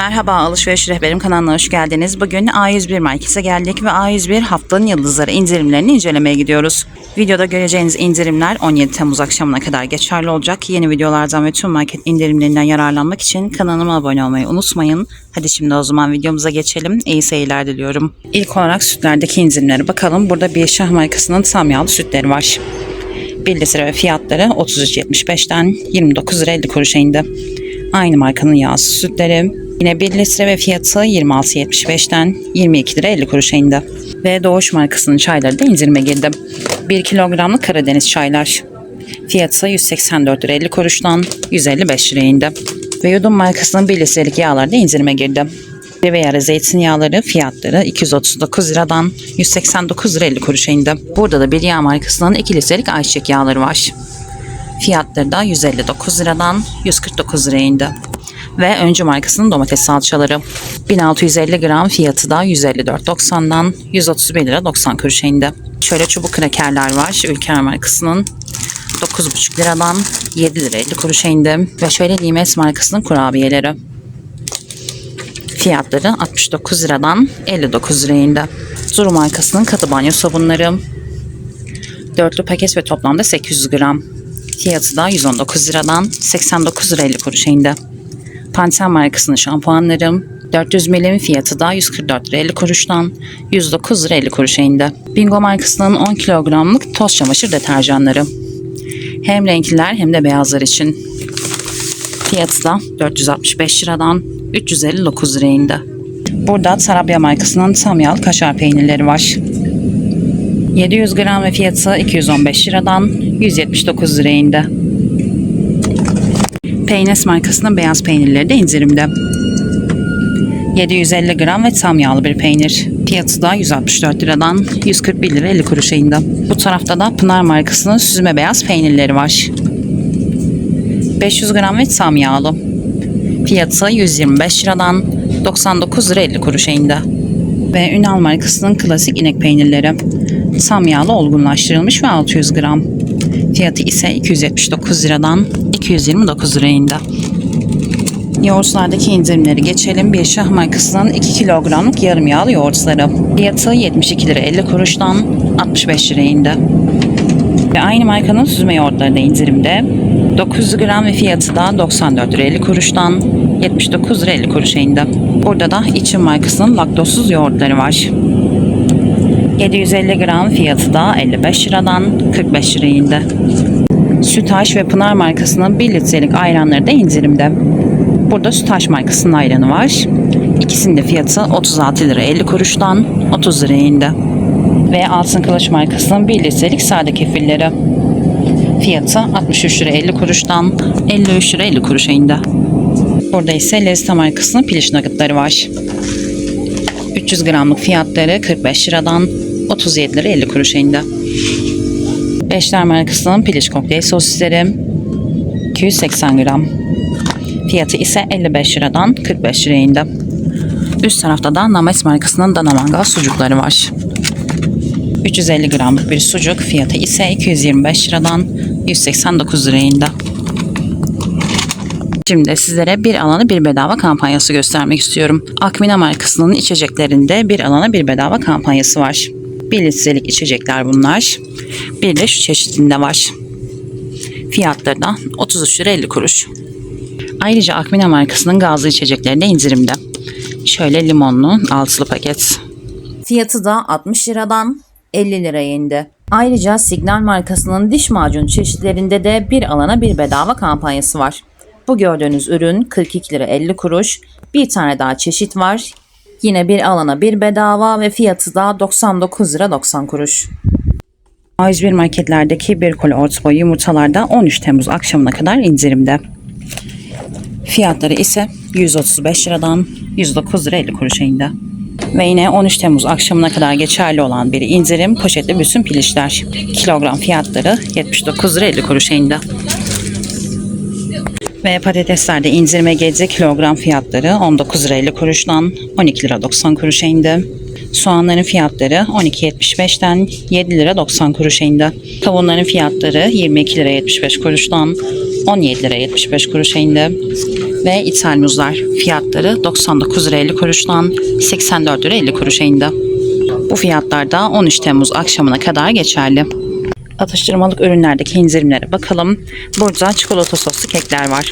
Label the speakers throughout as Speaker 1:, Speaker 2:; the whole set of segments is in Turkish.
Speaker 1: Merhaba Alışveriş Rehberim kanalına hoş geldiniz. Bugün A101 Market'e geldik ve A101 haftanın yıldızları indirimlerini incelemeye gidiyoruz. Videoda göreceğiniz indirimler 17 Temmuz akşamına kadar geçerli olacak. Yeni videolardan ve tüm market indirimlerinden yararlanmak için kanalıma abone olmayı unutmayın. Hadi şimdi o zaman videomuza geçelim. İyi seyirler diliyorum. İlk olarak sütlerdeki indirimlere bakalım. Burada bir şah markasının tam yağlı sütleri var. 1 litre ve fiyatları 33.75'ten 29 lira 50 kuruşa indi. Aynı markanın yağsız sütleri yine 1 litre ve fiyatı 26.75'ten 22 lira 50 kuruşa indi. Ve Doğuş markasının çayları da indirime girdi. 1 kilogramlık Karadeniz çaylar. Fiyatı 184 lira 50 kuruştan 155 liraya indi. Ve Yudum markasının 1 litrelik yağları da indirime girdi. Ve yarı zeytinyağları fiyatları 239 liradan 189 lira 50 kuruşa indi. Burada da bir yağ markasının 2 litrelik ayçiçek yağları var. Fiyatları da 159 liradan 149 liraya indi. Ve Öncü markasının domates salçaları. 1650 gram fiyatı da 154.90'dan 131 lira 90 kuruşa indi. Şöyle çubuk krakerler var Ülker markasının. 9,5 liradan 7 lira 50 kuruşa indi. Ve şöyle Nimet markasının kurabiyeleri. Fiyatları 69 liradan 59 liraya indi. Zuru markasının katı banyo sabunları. Dörtlü paket ve toplamda 800 gram. Fiyatı da 119 liradan 89 lira 50 kuruşa indi. Panten markasının şampuanlarım 400 milim fiyatı da 144 lira 50 kuruştan 109 lira 50 kuruşa indi. Bingo markasının 10 kilogramlık toz çamaşır deterjanları. Hem renkliler hem de beyazlar için. Fiyatı da 465 liradan 359 liraya indi. Burada Tarabya markasının tam yağlı kaşar peynirleri var. 700 gram ve fiyatı 215 liradan 179 liraya indi. Peynes markasının beyaz peynirleri de indirimde. 750 gram ve tam yağlı bir peynir. Fiyatı da 164 liradan 141 lira 50 kuruşa indi. Bu tarafta da Pınar markasının süzme beyaz peynirleri var. 500 gram ve tam yağlı. Fiyatı 125 liradan 99 lira 50 kuruşa indi. Ve Ünal markasının klasik inek peynirleri. Tam yağlı olgunlaştırılmış ve 600 gram. Fiyatı ise 279 liradan 229 liraya indi. Yoğurtlardaki indirimleri geçelim. Bir şah markasının 2 kilogramlık yarım yağlı yoğurtları. Fiyatı 72 lira 50 kuruştan 65 liraya indi. Ve aynı markanın süzme yoğurtları da indirimde. 900 gram ve fiyatı da 94 lira 50 kuruştan 79 lira 50 kuruşa indi. Burada da İçin markasının laktozsuz yoğurtları var. 750 gram fiyatı da 55 liradan 45 liraya indi. Sütaş ve Pınar markasının 1 litrelik ayranları da indirimde. Burada Sütaş markasının ayranı var. İkisinin de fiyatı 36 lira 50 kuruştan 30 liraya indi. Ve Altın Kılıç markasının 1 litrelik sade kefirleri. Fiyatı 63 lira 50 kuruştan 53 lira 50 kuruşa indi. Burada ise Lezita markasının piliç nuggetları var. 300 gramlık fiyatları 45 liradan 37 lira 50 kuruşa indi. Beşler markasının piliç kokteyl sosisleri 280 gram. Fiyatı ise 55 liradan 45 liraya indi. Üst tarafta da Names markasının dana mangal sucukları var. 350 gramlık bir sucuk fiyatı ise 225 liradan 189 liraya indi. Şimdi sizlere bir alana bir bedava kampanyası göstermek istiyorum. Akmina markasının içeceklerinde bir alana bir bedava kampanyası var. 1 litrelik içecekler bunlar. Bir de şu çeşitinde var. Fiyatları da 33 lira 50 kuruş. Ayrıca Akmina markasının gazlı içecekleri de indirimde. Şöyle limonlu altılı paket. Fiyatı da 60 liradan 50 liraya indi. Ayrıca Signal markasının diş macun çeşitlerinde de bir alana bir bedava kampanyası var. Bu gördüğünüz ürün 42 lira 50 kuruş. Bir tane daha çeşit var. Yine bir alana bir bedava ve fiyatı da 99 lira 90 kuruş. A101 marketlerdeki bir koli orta boy yumurtalarda 13 Temmuz akşamına kadar indirimde. Fiyatları ise 135 liradan 109 lira 50 kuruşa indi. Ve yine 13 Temmuz akşamına kadar geçerli olan bir indirim poşetli bütün pilişler. Kilogram fiyatları 79 lira 50 kuruşa indi. Ve patateslerde indirime gelecek kilogram fiyatları 19 lira 50 kuruştan 12 lira 90 kuruşa indi. Soğanların fiyatları 12.75'ten 7 lira 90 kuruşa indi. Kavunların fiyatları 22 lira 75 kuruştan 17 lira 75 kuruşa indi. Ve ithal muzlar fiyatları 99 lira 50 kuruştan 84 lira 50 kuruşa indi. Bu fiyatlar da 13 Temmuz akşamına kadar geçerli. Atıştırmalık ürünlerdeki indirimlere bakalım. Burada çikolata soslu kekler var.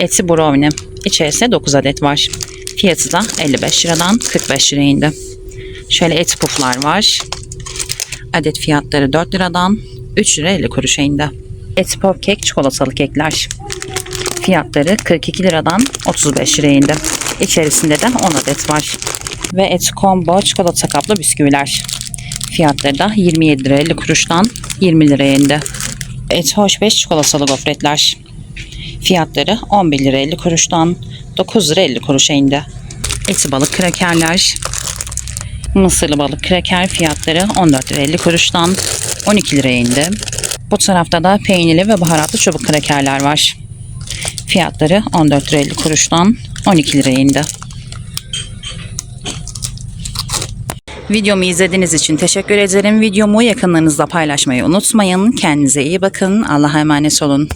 Speaker 1: Eti brownie. İçerisinde 9 adet var. Fiyatı da 55 liradan 45 liraya indi. Şöyle et puflar var. Adet fiyatları 4 liradan 3 lira 50 kuruşa indi. Et pop kek çikolatalı kekler. Fiyatları 42 liradan 35 liraya indi. İçerisinde de 10 adet var. Ve et combo çikolata kaplı bisküviler. Fiyatları da 27 lira 50 kuruştan 20 liraya indi. Et hoş beş çikolatalı gofretler. Fiyatları 11 lira 50 kuruştan 9 lira 50 kuruşa indi. Eti balık krakerler. Mısırlı balık kraker fiyatları 14 lira 50 kuruştan 12 liraya indi. Bu tarafta da peynirli ve baharatlı çubuk krakerler var. Fiyatları 14 lira 50 kuruştan 12 liraya indi. Videomu izlediğiniz için teşekkür ederim. Videomu yakınlarınızla paylaşmayı unutmayın. Kendinize iyi bakın. Allah'a emanet olun.